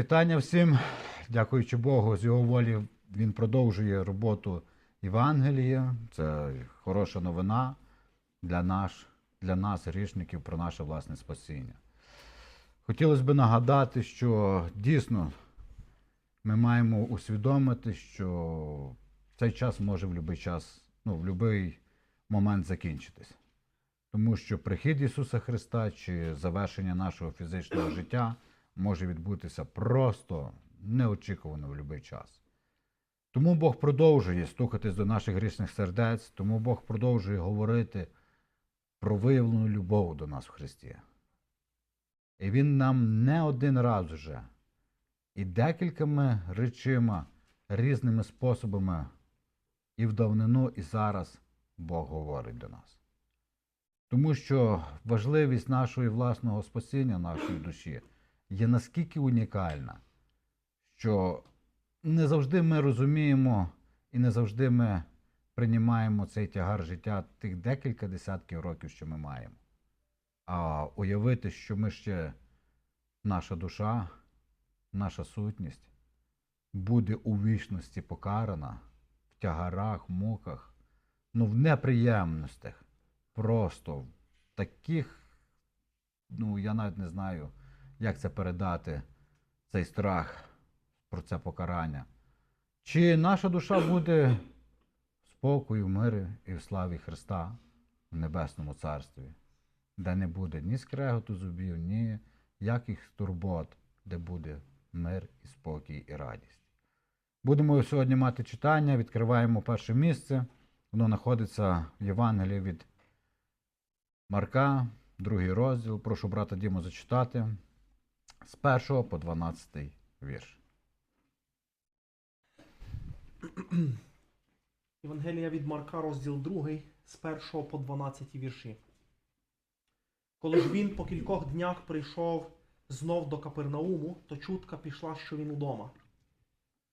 Вітання всім. Дякуючи Богу, з його волі він продовжує роботу Євангелія. Це хороша новина для, наш, для нас, грішників, про наше власне спасіння. Хотілося б нагадати, що дійсно ми маємо усвідомити, що цей час може в будь-який час, ну, в будь-який момент закінчитись. Тому що прихід Ісуса Христа чи завершення нашого фізичного життя може відбутися просто неочікувано в будь-який час. Тому Бог продовжує стукатись до наших грішних сердець, тому Бог продовжує говорити про виявлену любов до нас в Христі. І Він нам не один раз вже і декількома речима, різними способами і в давнину, і зараз Бог говорить до нас. Тому що важливість нашого власного спасіння, нашої душі, є наскільки унікальна, що не завжди ми розуміємо і не завжди ми приймаємо цей тягар життя тих декілька десятків років, що ми маємо. А уявити, що ми ще, наша душа, наша сутність буде у вічності покарана в тягарах, муках, ну в неприємностях, просто в таких, ну я навіть не знаю, як це передати, цей страх про це покарання. Чи наша душа буде в спокою, в мирі і в славі Христа в Небесному Царстві, де не буде ні скреготу зубів, ні яких турбот, де буде мир і спокій і радість. Будемо сьогодні мати читання, відкриваємо перше місце. Воно знаходиться в Євангелії від Марка, другий розділ. Прошу брата Діму зачитати з 1 по 12 вірш. Євангелія від Марка, розділ 2, з 1 по 12 вірші. Коли ж він по кількох днях прийшов знов до Капернауму, то чутка пішла, що він удома.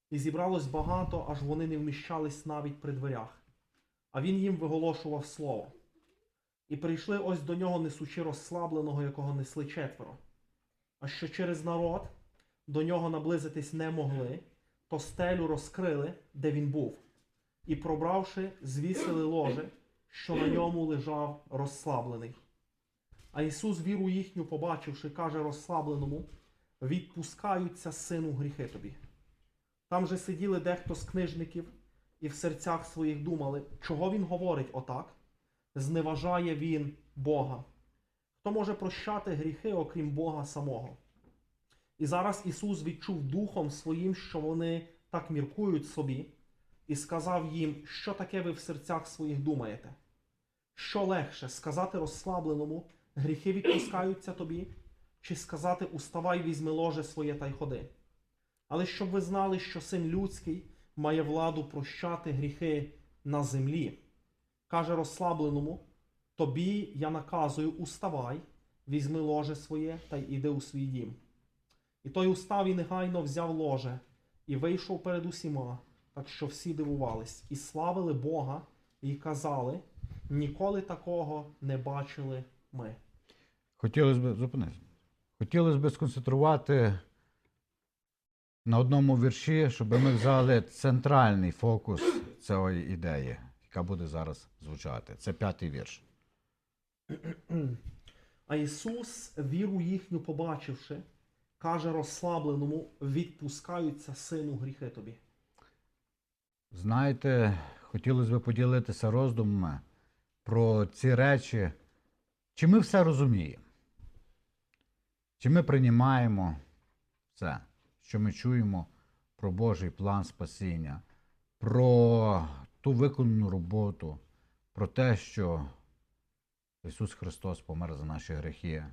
І зібралось багато, аж вони не вміщались навіть при дверях. А він їм виголошував слово. І прийшли ось до нього несучи розслабленого, якого несли четверо. А що через народ до нього наблизитись не могли, то стелю розкрили, де він був і, пробравши, звісили ложе, що на ньому лежав розслаблений. А Ісус, віру їхню, побачивши, каже розслабленому: відпускаються сину гріхи тобі. Там же сиділи дехто з книжників і в серцях своїх думали, чого він говорить отак, зневажає він Бога. Хто може прощати гріхи, окрім Бога самого? І зараз Ісус відчув духом своїм, що вони так міркують собі, і сказав їм, що таке ви в серцях своїх думаєте? Що легше сказати розслабленому, гріхи відпускаються тобі, чи сказати уставай, візьми ложе своє та й ходи. Але щоб ви знали, що син людський має владу прощати гріхи на землі. Каже розслабленому, тобі я наказую, уставай, візьми ложе своє та й іди у свій дім. І той устав і негайно взяв ложе і вийшов перед усіма, так що всі дивувались, і славили Бога, і казали, ніколи такого не бачили ми. Хотілося б зупинитися. Хотілося б сконцентрувати на одному вірші, щоб ми взяли центральний фокус цієї ідеї, яка буде зараз звучати. Це п'ятий вірш. А Ісус, віру їхню побачивши, каже розслабленому, відпускаються сину гріхи тобі. Знаєте, хотілося б поділитися роздумами про ці речі. Чи ми все розуміємо? Чи ми приймаємо все, що ми чуємо про Божий план спасіння, про ту виконану роботу, про те, що Ісус Христос помер за наші гріхи,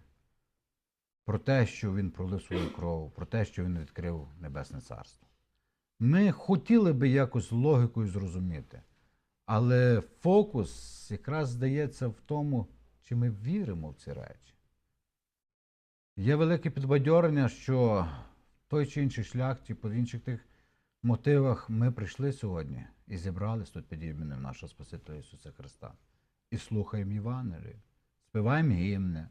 про те, що Він пролив свою кров, про те, що Він відкрив Небесне Царство. Ми хотіли би якось логікою зрозуміти, але фокус якраз здається в тому, чи ми віримо в ці речі. Є велике підбадьорення, що той чи інший шлях, чи по інших тих мотивах ми прийшли сьогодні і зібрались тут під іменем нашого Спасителя Ісуса Христа. І слухаємо Євангелію, співаємо гімни.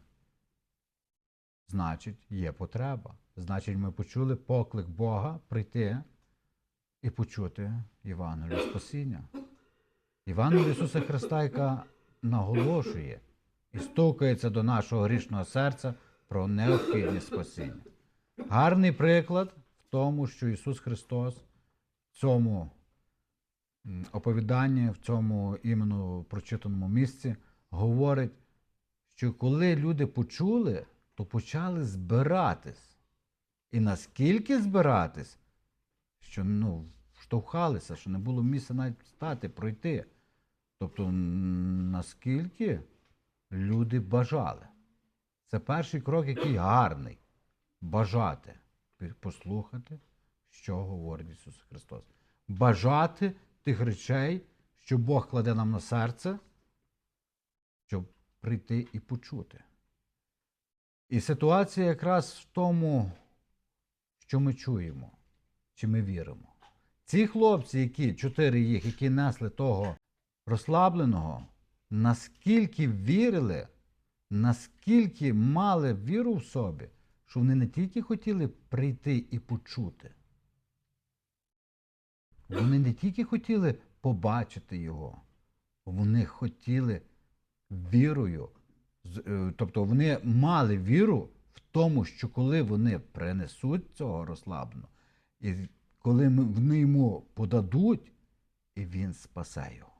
Значить, є потреба. Значить, ми почули поклик Бога прийти і почути Євангелію спасіння. Євангелія Ісуса Христа, яка наголошує і стукається до нашого грішного серця про необхідність спасіння. Гарний приклад в тому, що Ісус Христос в цьому м, оповіданні, в цьому іменно прочитаному місці говорить, що коли люди почули, то почали збиратись. І наскільки збиратись, що ну, штовхалися, що не було місця навіть встати, пройти. Тобто, наскільки люди бажали. Це перший крок, який гарний. Бажати, послухати, що говорить Ісус Христос. Бажати тих речей, що Бог кладе нам на серце, щоб прийти і почути. І ситуація якраз в тому, що ми чуємо, чи ми віримо. Ці хлопці, які, чотири їх, які несли того розслабленого, наскільки вірили, наскільки мали віру в собі, що вони не тільки хотіли прийти і почути, вони не тільки хотіли побачити його, вони хотіли вірою, е, тобто вони мали віру в тому, що коли вони принесуть цього розслабленого, і коли вони йому подадуть, і він спасе його.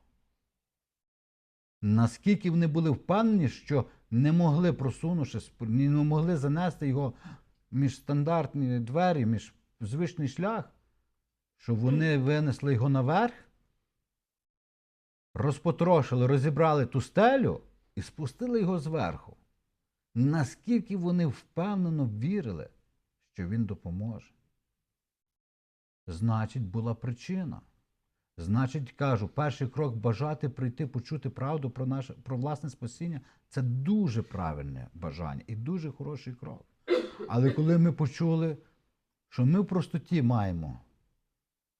Наскільки вони були впевнені, що не могли просунувшись, не могли занести його між стандартні двері, між звичний шлях, що вони винесли його наверх, розпотрошили, розібрали ту стелю і спустили його зверху. Наскільки вони впевнено вірили, що він допоможе. Значить, була причина. Значить, кажу, перший крок бажати прийти, почути правду про наше про власне спасіння це дуже правильне бажання і дуже хороший крок. Але коли ми почули, що ми в простоті маємо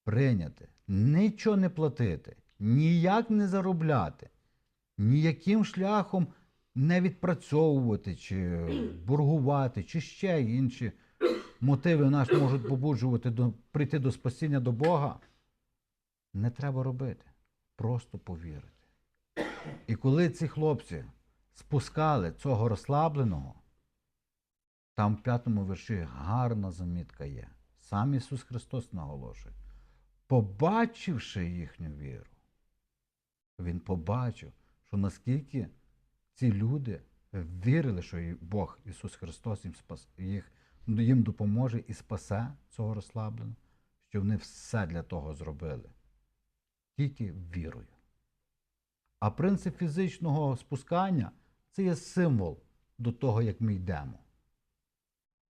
прийняти, нічого не платити, ніяк не заробляти, ніяким шляхом не відпрацьовувати, чи боргувати, чи ще інші мотиви нас можуть побуджувати до, прийти до спасіння до Бога, не треба робити. Просто повірити. І коли ці хлопці спускали цього розслабленого, там в п'ятому вірші гарна замітка є. Сам Ісус Христос наголошує. Побачивши їхню віру, Він побачив, що наскільки ці люди вірили, що Бог Ісус Христос їм, спас, їх, їм допоможе і спасе цього розслабленого, що вони все для того зробили. Тільки вірою. А принцип фізичного спускання це є символ до того, як ми йдемо.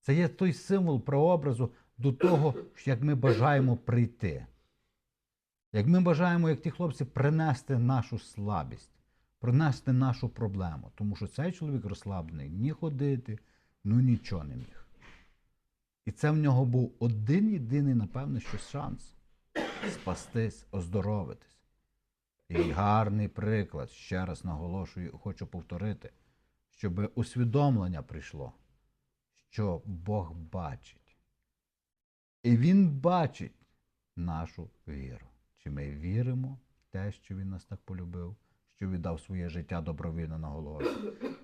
Це є той символ прообразу до того, як ми бажаємо прийти. Як ми бажаємо, як ті хлопці, принести нашу слабість, принести нашу проблему. Тому що цей чоловік розслаблений ні ходити, ну нічого не міг. І це в нього був один єдиний, напевно, що шанс спастись, оздоровитись. І гарний приклад, ще раз наголошую, хочу повторити, щоб усвідомлення прийшло, що Бог бачить. І Він бачить нашу віру. Чи ми віримо в те, що Він нас так полюбив, що віддав своє життя добровільно на Голгофі?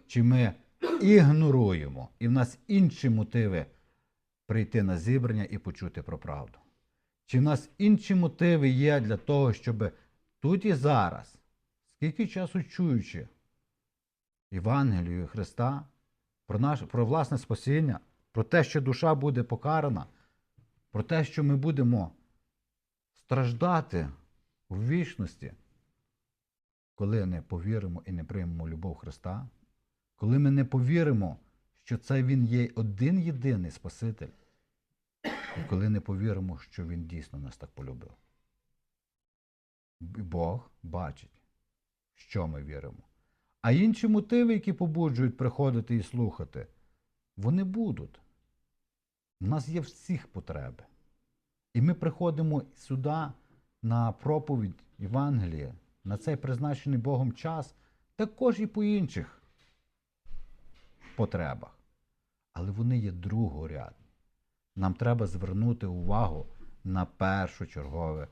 Чи ми ігноруємо, і в нас інші мотиви прийти на зібрання і почути про правду? Чи в нас інші мотиви є для того, щоб тут і зараз, скільки часу чуючи Євангелію Христа, про, наше, про власне спасіння, про те, що душа буде покарана, про те, що ми будемо страждати в вічності, коли не повіримо і не приймемо любов Христа, коли ми не повіримо, що це Він є один єдиний Спаситель, і коли не повіримо, що Він дійсно нас так полюбив. Бог бачить, що ми віримо. А інші мотиви, які побуджують приходити і слухати, вони будуть. У нас є всіх потреби. І ми приходимо сюди на проповідь Євангелія, на цей призначений Богом час, також і по інших потребах. Але вони є другорядні. Нам треба звернути увагу на першочергове,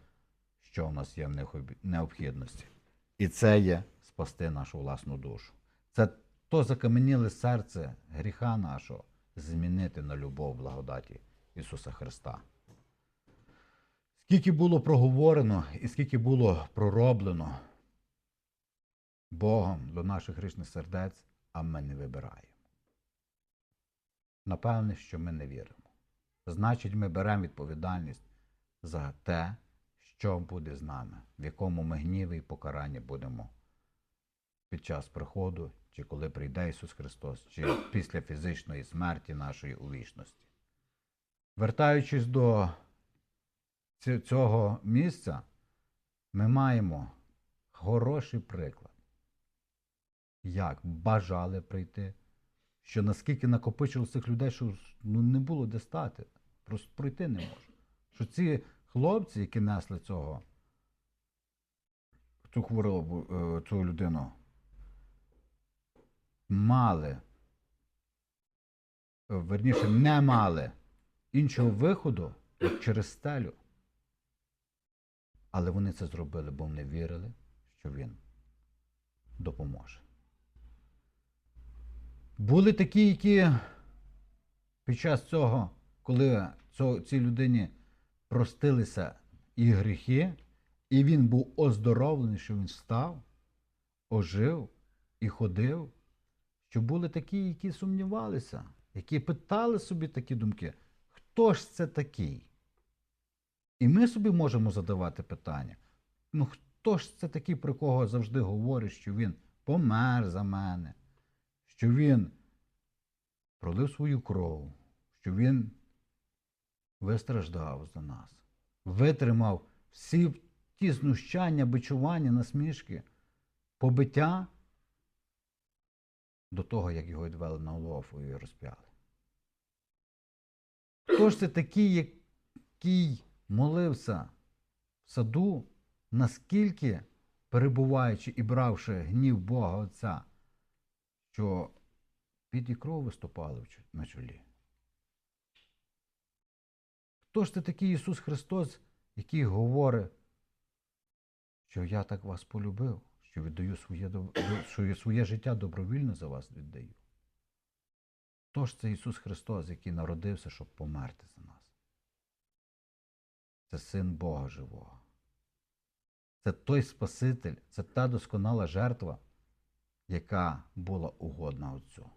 що в нас є в необхід- необхідності. І це є спасти нашу власну душу. Це то закам'яніле серце гріха нашого змінити на любов благодаті Ісуса Христа. Скільки було проговорено і скільки було пророблено Богом до наших грішних сердець, а ми не вибираємо. Напевне, що ми не віримо. Значить, ми беремо відповідальність за те, що буде з нами, в якому ми гніві і покаранні будемо під час приходу, чи коли прийде Ісус Христос, чи після фізичної смерті нашої у вічності. Вертаючись до цього місця, ми маємо хороший приклад, як бажали прийти, що наскільки накопичилось цих людей, що ну, не було де стати, просто пройти не може. Що ці хлопці, які несли цього, цю хворобу, е, цю людину, мали, верніше, не мали іншого виходу, як через стелю. Але вони це зробили, бо вони вірили, що він допоможе. Були такі, які під час цього, коли цій людині простилися і гріхи, і він був оздоровлений, що він став, ожив і ходив, що були такі, які сумнівалися, які питали собі такі думки, хто ж це такий? І ми собі можемо задавати питання: ну хто ж це такий, про кого завжди говорять, що він помер за мене, що він пролив свою кров, що він вистраждав за нас, витримав всі ті знущання, бичування, насмішки, побиття до того, як його відвели на Голгофу і розп'яли. Хто ж це такий, який молився в саду, наскільки, перебуваючи і бравши гнів Бога Отця, що під і кров виступали на чолі? Хто ж це такий Ісус Христос, який говорить, що я так вас полюбив, що віддаю своє, що своє життя добровільно за вас віддаю? Хто ж це Ісус Христос, який народився, щоб померти за нас? Це Син Бога Живого. Це той Спаситель, це та досконала жертва, яка була угодна Отцю.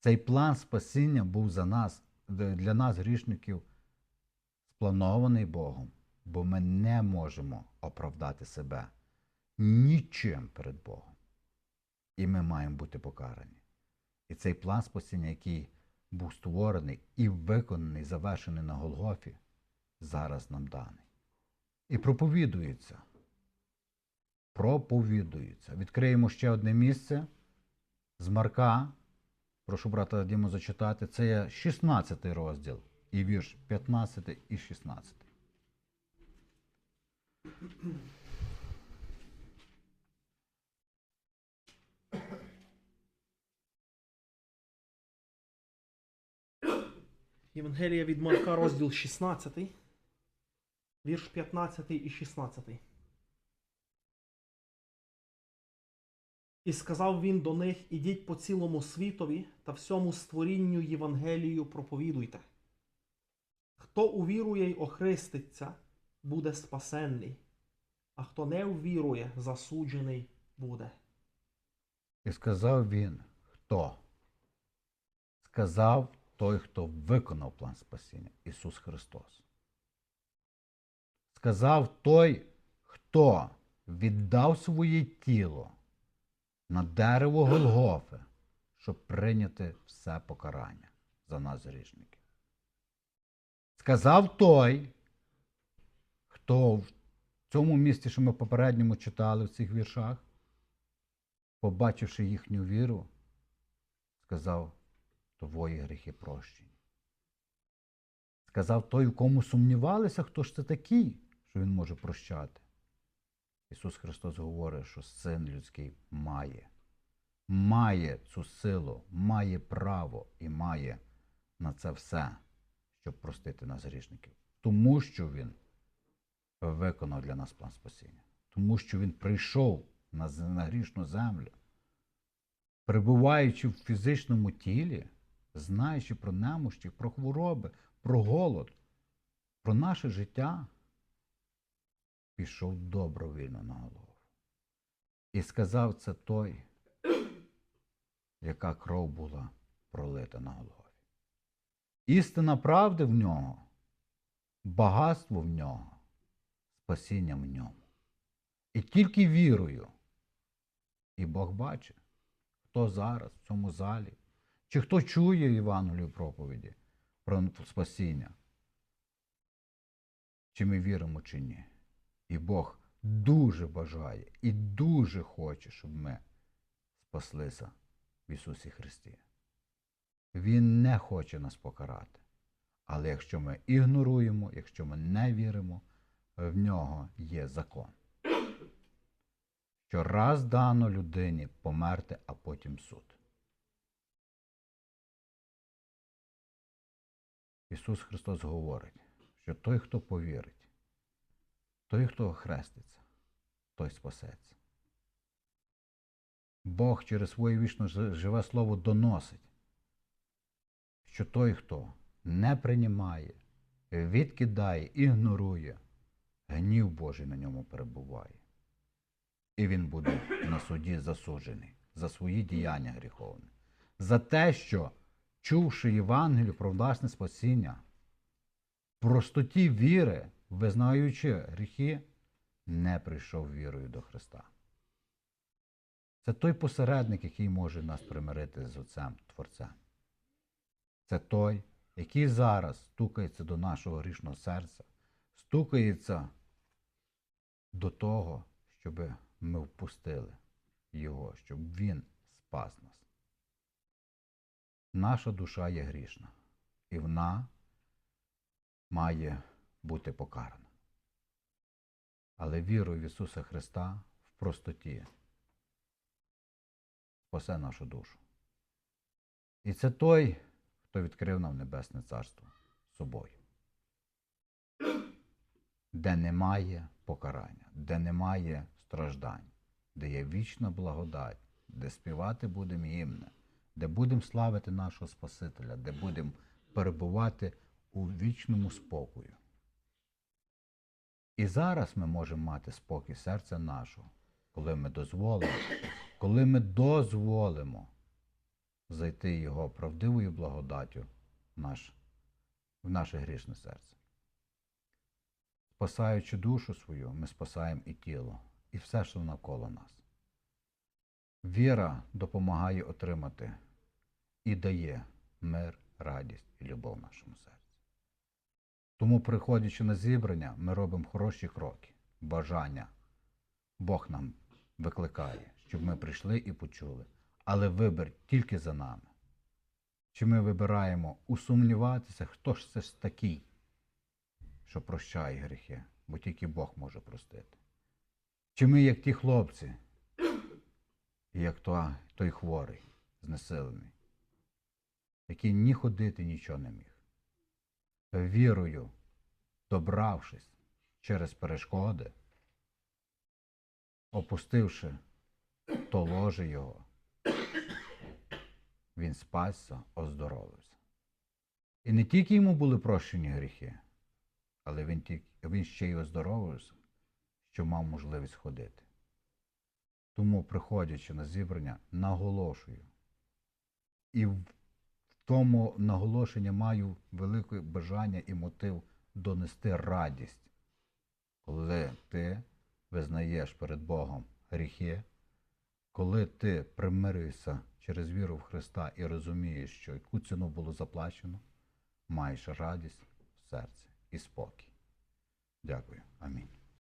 Цей план спасіння був за нас, для нас, грішників, спланований Богом, бо ми не можемо оправдати себе нічим перед Богом. І ми маємо бути покарані. І цей план спасіння, який був створений і виконаний, завершений на Голгофі, зараз нам даний. І проповідується. Проповідується. Відкриємо ще одне місце з Марка. Прошу брата Діму зачитати. Це є 16 розділ і вірш 15 і 16. Євангелія від Марка, розділ 16, вірш 15 і 16. І сказав він до них: Ідіть по цілому світові та всьому створінню Євангелію проповідуйте. Хто увірує й охриститься, буде спасенний, а хто не увірує, засуджений буде. І сказав він, хто? Сказав той, хто виконав план спасіння Ісус Христос. Сказав той, хто віддав своє тіло на дерево Голгофи, щоб прийняти все покарання за нас грішників. Сказав той, хто в цьому місці, що ми попередньому читали в цих віршах, побачивши їхню віру, сказав, твої гріхи прощені. Сказав той, у кому сумнівалися, хто ж це такий, що він може прощати. Ісус Христос говорить, що син людський має, має цю силу, має право і має на це все, щоб простити нас грішників. Тому що Він виконав для нас план спасіння. Тому що Він прийшов на, на грішну землю, перебуваючи в фізичному тілі, знаючи про немощі, про хвороби, про голод, про наше життя, пішов добровільно на голову. І сказав це той, яка кров була пролита на голові. Істина правди в нього, багатство в нього, спасіння в ньому. І тільки вірою. І Бог бачить, хто зараз в цьому залі, чи хто чує Євангелію проповіді про спасіння, чи ми віримо, чи ні. І Бог дуже бажає і дуже хоче, щоб ми спаслися в Ісусі Христі. Він не хоче нас покарати. Але якщо ми ігноруємо, якщо ми не віримо, в нього є закон. Що раз дано людині померти, а потім суд. Ісус Христос говорить, що той, хто повірить, той, хто хреститься, той спасеться. Бог через своє вічно живе слово доносить, що той, хто не приймає, відкидає, ігнорує, гнів Божий на ньому перебуває. І він буде на суді засуджений за свої діяння гріховні, за те, що, чувши Євангелію про власне спасіння, простоті віри, визнаючи гріхи, не прийшов вірою до Христа. Це той посередник, який може нас примирити з Отцем Творцем. Це той, який зараз стукається до нашого грішного серця, стукається до того, щоб ми впустили Його, щоб Він спас нас. Наша душа є грішна, і вона має бути покарана. Але вірою в Ісуса Христа в простоті спасе нашу душу. І це той, хто відкрив нам Небесне Царство собою, де немає покарання, де немає страждань, де є вічна благодать, де співати будемо гімни, де будемо славити нашого Спасителя, де будемо перебувати у вічному спокою. І зараз ми можемо мати спокій серця нашого, коли ми дозволимо, коли ми дозволимо зайти Його правдивою благодаттю в, наш, в наше грішне серце. Спасаючи душу свою, ми спасаємо і тіло, і все, що навколо нас. Віра допомагає отримати і дає мир, радість і любов в нашому серці. Тому, приходячи на зібрання, ми робимо хороші кроки, бажання. Бог нам викликає, щоб ми прийшли і почули. Але вибір тільки за нами. Чи ми вибираємо усумніватися, хто ж це ж такий, що прощає гріхи, бо тільки Бог може простити. Чи ми, як ті хлопці, як той хворий, знесилений, який ні ходити нічого не міг, вірою, добравшись через перешкоди, опустивши то ложе його, він спасся, оздоровився. І не тільки йому були прощені гріхи, але він, тільки, він ще й оздоровився, що мав можливість ходити. Тому, приходячи на зібрання, наголошую. І тому наголошення маю велике бажання і мотив донести радість, коли ти визнаєш перед Богом гріхи, коли ти примирюєшся через віру в Христа і розумієш, що яку ціну було заплачено, маєш радість в серці і спокій. Дякую. Амінь.